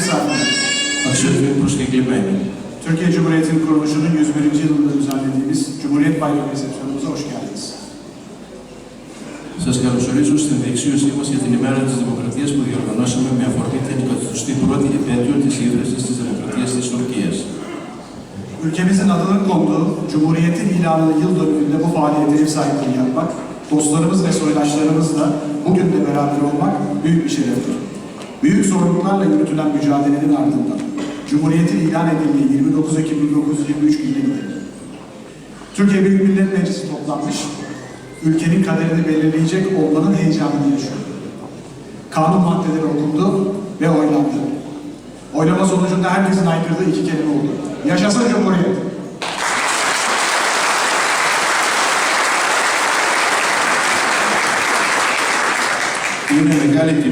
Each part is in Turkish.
misafirler, Αξιότιμοι προσκεκλημένοι. Türkiye Cumhuriyeti'nin kuruluşunun 101. yılında düzenlediğimiz Cumhuriyet Bayramı resepsiyonumuza hoş geldiniz. Σα καλωσορίζω στην διεξίωσή μα για την ημέρα τη Δημοκρατία που διοργανώσαμε με αφορμή την 21η επέτειο τη ίδρυση τη Δημοκρατία τη Τουρκία. Ülkemizin adının konduğu Cumhuriyet'in ilanı yıl dönümünde bu faaliyete ev sahipliği yapmak, dostlarımız ve soydaşlarımızla bugün de beraber olmak büyük bir şereftir. Büyük zorluklarla yürütülen mücadelenin ardından Cumhuriyet'in ilan edildiği 29 Ekim 1923 gününe. Türkiye Büyük Millet Meclisi toplanmış, ülkenin kaderini belirleyecek olmanın heyecanını yaşıyor. Kanun maddeleri okundu ve oylandı. Oylama sonucunda herkesin aykırdığı iki kelime oldu. Yaşasın Cumhuriyet! Tiene legales que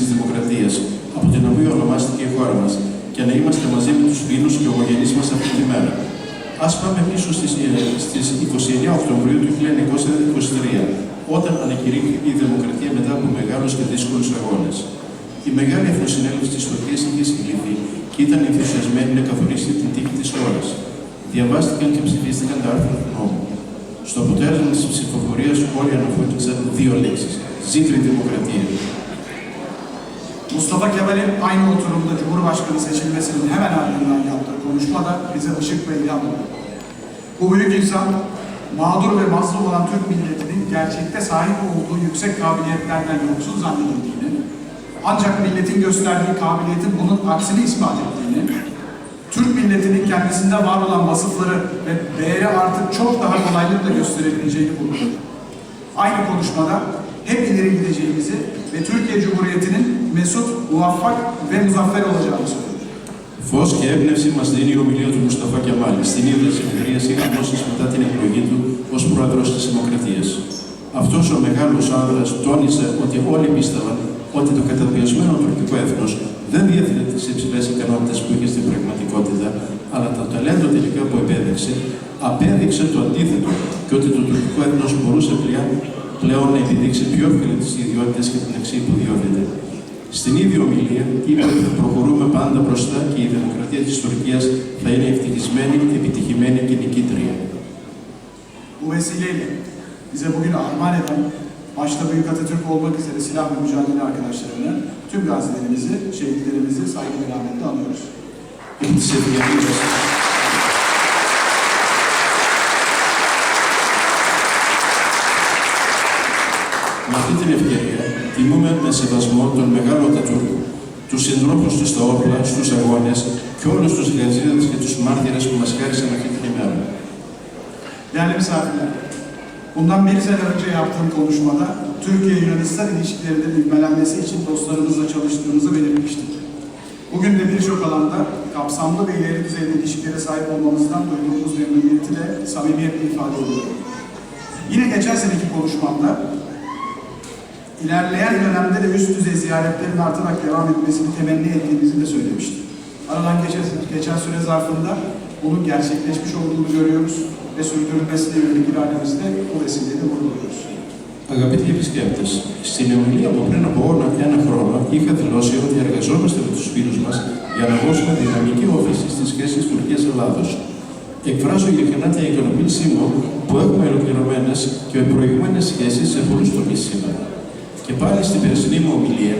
ανακήρυξη της Δημοκρατίας, από την οποία ονομάστηκε η χώρα μας, και να είμαστε μαζί με τους φίλους και ομογενεί μας αυτή τη μέρα. Α πάμε πίσω στις 29 Οκτωβρίου του 1923, όταν ανακηρύχθηκε η Δημοκρατία μετά από μεγάλους και δύσκολους αγώνες. Η μεγάλη εθνοσυνέλευση της Τουρκίας είχε συγκληθεί και ήταν ενθουσιασμένη να καθορίσει την τύχη της χώρας. Διαβάστηκαν και ψηφίστηκαν τα άρθρα του νόμου. Στο αποτέλεσμα της ψηφοφορίας όλοι αναφορήθηκαν δύο λέξεις. Ζήτω η Δημοκρατία. Mustafa Kemal'in aynı oturumda Cumhurbaşkanı seçilmesinin hemen ardından yaptığı konuşma da bize ışık ve ilham oldu. Bu büyük insan, mağdur ve mazlum olan Türk milletinin gerçekte sahip olduğu yüksek kabiliyetlerden yoksun zannedildiğini, ancak milletin gösterdiği kabiliyetin bunun aksini ispat ettiğini, Türk milletinin kendisinde var olan vasıfları ve değeri artık çok daha kolaylıkla gösterebileceğini vurguladı. Aynı konuşmada hep ileri gideceğimizi ve Türkiye Cumhuriyeti'nin mesut, muvaffak ve muzaffer olacağını söyledi. Φως και έμπνευση μας δίνει η ομιλία του Μουσταφά Κεμάλη στην ίδια συνεδρίαση αμέσω μετά την εκλογή του ως πρόεδρος της Δημοκρατίας. Αυτός ο μεγάλος άνδρας τόνισε ότι όλοι πίστευαν ότι το καταδικασμένο τουρκικό έθνος δεν διέθετε τις υψηλές ικανότητες που είχε στην πραγματικότητα, αλλά το ταλέντο τελικά που επέδειξε απέδειξε το αντίθετο και ότι το τουρκικό έθνος μπορούσε πλέον, πλέον να επιδείξει πιο εύκολα τις ιδιότητες και την αξία που διώκεται. Στην ίδια ομιλία είπε ότι θα προχωρούμε πάντα μπροστά και η δημοκρατία της Τουρκίας θα είναι ευτυχισμένη, επιτυχημένη και νικήτρια. Bu vesileyle bize bugün armağan eden, başta Büyük Atatürk olmak üzere silah ve mücadele arkadaşlarını, tüm gazilerimizi, şehitlerimizi saygı ve rahmetle anıyoruz. Επί της ευκαιρίας με σεβασμό τον μεγάλο Ατατούρκο, τους συντρόφους του στα όπλα, στους αγώνες και όλους τους γαζίδες και τους μάρτυρες που μας χάρισαν αυτή την ημέρα. Değerli misafirler, bundan bir sene önce yaptığım konuşmada Türkiye-Yunanistan ilişkilerinin ivmelenmesi için dostlarımızla çalıştığımızı belirtmiştik. Bugün de birçok alanda kapsamlı ve ileri düzeyde ilişkilere sahip olmamızdan duyduğumuz memnuniyeti de samimiyetle ifade ediyorum. Yine geçen seneki konuşmamda ilerleyen dönemde de üst düzey ziyaretlerin artarak devam etmesini temenni ettiğimizi de söylemiştim. Aradan geçen, geçen süre zarfında bunun gerçekleşmiş olduğunu görüyoruz ve sürdürülmesine yönelik irademizi de bu vesileyle vurguluyoruz. Αγαπητοί επισκέπτες, στην ομιλία μου πριν από όλα ένα χρόνο είχα δηλώσει ότι εργαζόμαστε με τους φίλους μας για να δώσουμε δυναμική όφηση στις σχέσεις Τουρκία-Ελλάδο. Εκφράζω ειλικρινά την ικανοποίησή μου που έχουμε ολοκληρωμένες και προηγούμενες σχέσεις σε πολλούς τομείς σήμερα. Και πάλι στην περσινή μου ομιλία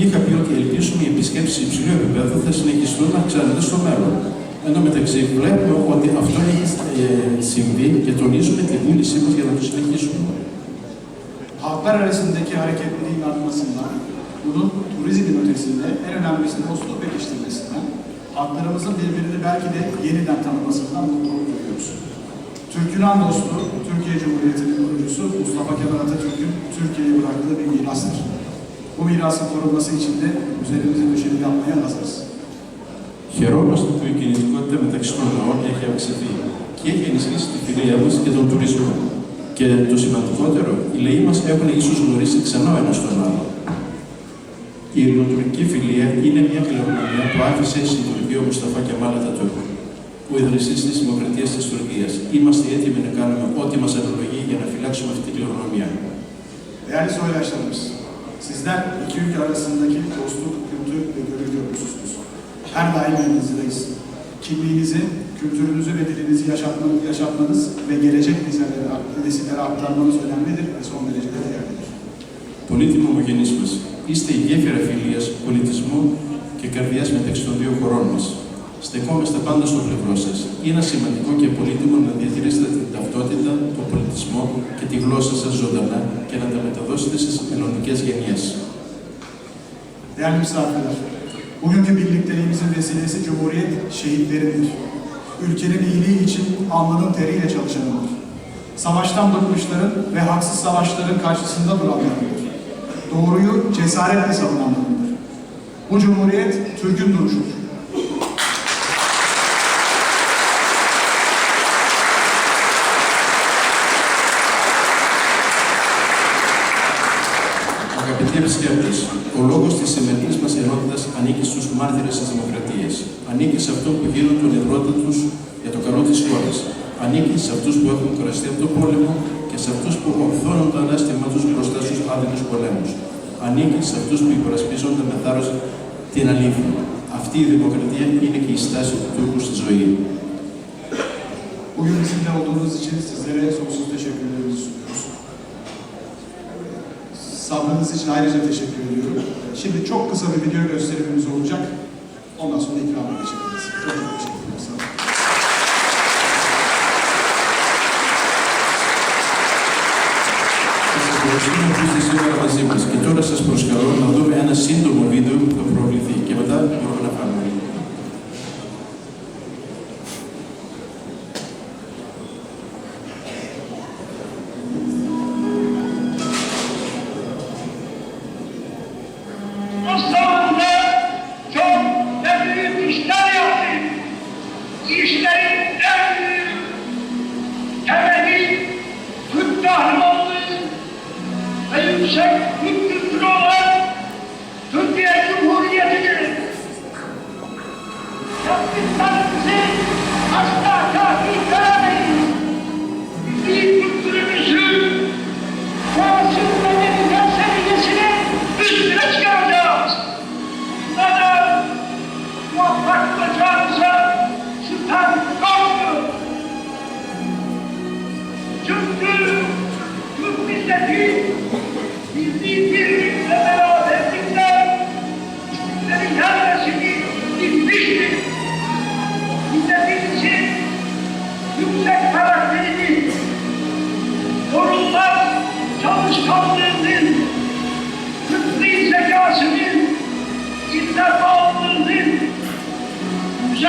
είχα πει ότι ελπίζουμε οι επισκέψει υψηλού επίπεδου θα συνεχιστούν να αυξάνονται στο μέλλον. Εν τω μεταξύ, βλέπουμε ότι αυτό έχει ε, συμβεί και tονίζουμε τη βούλησή μα για να το συνεχίσουμε. Halklar arasındaki hareketliliğin artmasından, bunun turizmin ötesinde en önemlisi dostluk pekiştirmesinden, halklarımızın birbirini belki de yeniden tanımasından mutluluk duyuyoruz. Türk-Yunan dostluğu, Türkiye Cumhuriyeti'nin kurucusu Mustafa Kemal Atatürk'ün Türkiye'ye bıraktığı bir mirastır. Bu mirasın korunması için de üzerimize düşeni yapmaya hazırız. Χαιρόμαστε που η κινητικότητα μεταξύ των λαών έχει αυξηθεί και έχει ενισχύσει τη φιλία μας και τον τουρισμό. Και το σημαντικότερο, οι λαοί μας έχουν ίσως γνωρίσει ξανά ο ένας τον άλλο. Η ελληνοτουρκική φιλία είναι μια κληρονομιά που άφησε στην Τουρκία ο Μουσταφά Κεμάλ Ατατούρκ, ο ιδρυσή της Δημοκρατίας της Τουρκίας. Είμαστε έτοιμοι να κάνουμε ό,τι μας αναλογεί για να φυλάξουμε αυτή την κληρονομιά. Değerli soydaşlarımız, sizler iki ülke arasındaki dostluk, kültür ve gönül köprüsüsünüz. Her daim yanınızdayız. Kimliğinizi, kültürünüzü ve dilinizi yaşatmanız, yaşatmanız ve gelecek nesillere, nesillere aktarmanız önemlidir ve son derece de değerlidir. Πολύτιμοι ομογενεί μα, είστε η γέφυρα φιλία, πολιτισμού και καρδιά μεταξύ των δύο χωρών μα. Στεκόμαστε πάντα στο πλευρό σα. Είναι σημαντικό και πολύτιμο να διατηρήσετε την ταυτότητα, τον πολιτισμό και τη γλώσσα σα ζωντανά και να τα μεταδώσετε στι μελλοντικέ γενιέ. Değerli misafirler, bugünkü birlikteliğimizin vesilesi Cumhuriyet şehitleridir. Ülkenin iyiliği için alnının teriyle çalışanıdır. Savaştan bıkmışların ve haksız savaşların karşısında duranlarıdır. Doğruyu cesaretle savunanlarıdır. Bu Cumhuriyet Türk'ün duruşudur. Σε αυτού που ορθώνουν το ανάστημά του μπροστά στου άδειλου πολέμου. Anήκει σε αυτού που υπερασπίζονται με θάρρο την αλήθεια. Αυτή η δημοκρατία είναι και η στάση του Τούρκου στη ζωή. Bugün bizimle olduğunuz için sizlere sonsuz teşekkürlerimizi sunuyoruz. Sabrınız için ayrıca teşekkür ediyorum. Şimdi çok kısa bir video gösterimimiz olacak. Ondan sonra ikrama geçeceğiz. Çok çok teşekkür ederim. Sağ olun. Ευχαριστούμε που είστε σήμερα μαζί μας και τώρα σας προσκαλώ να δούμε ένα σύντομο βίντεο που θα προβληθεί και μετά μπορούμε να πάμε.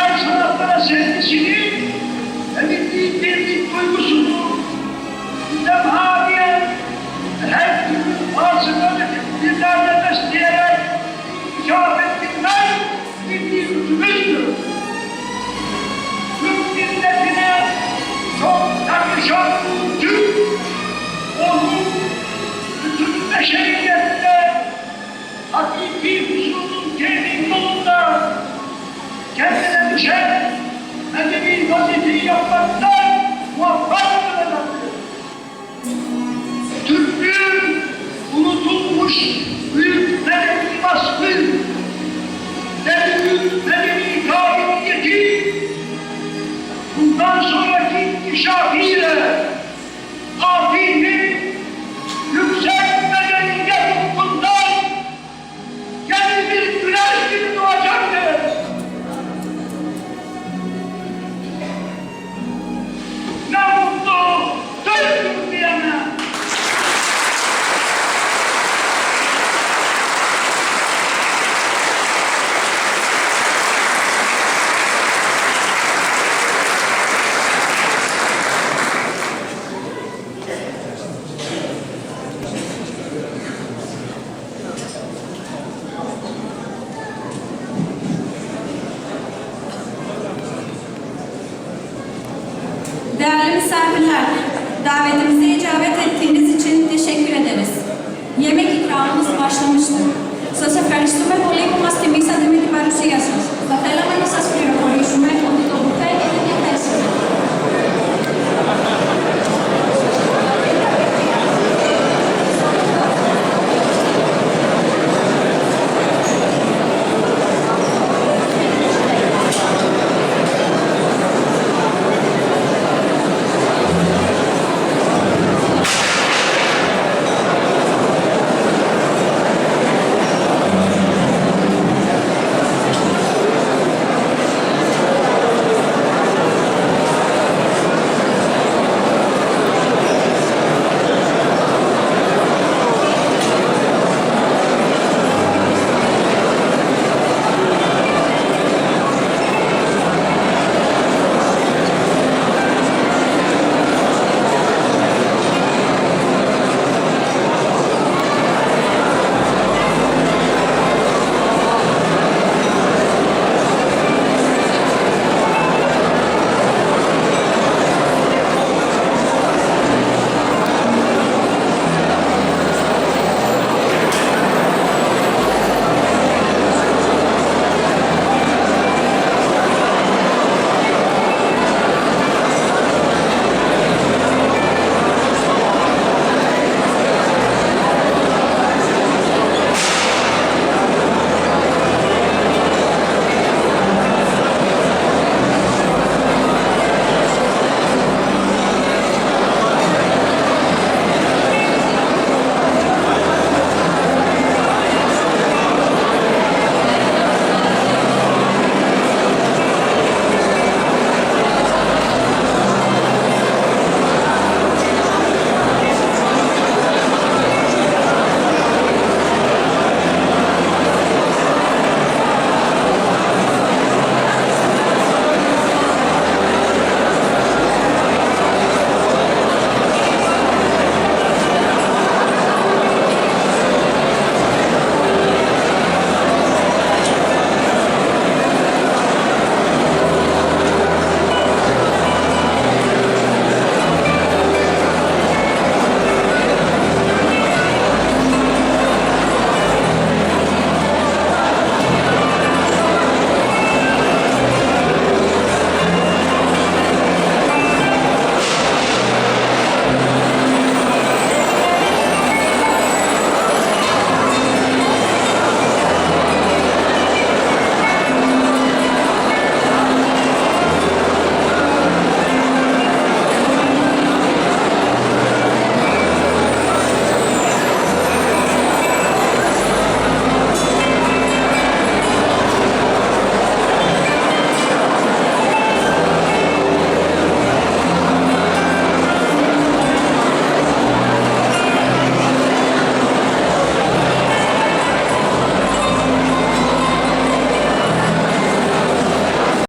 Güzel sanatlara sevgisini milli birlik duygusunu bizden haliye her türlü ağzını bizlerle besleyerek icap ettirmek milli gücümüzdür. Türk milletine çok yakışan Türk onun bütün beşeriyette hakiki huzurun temin show. He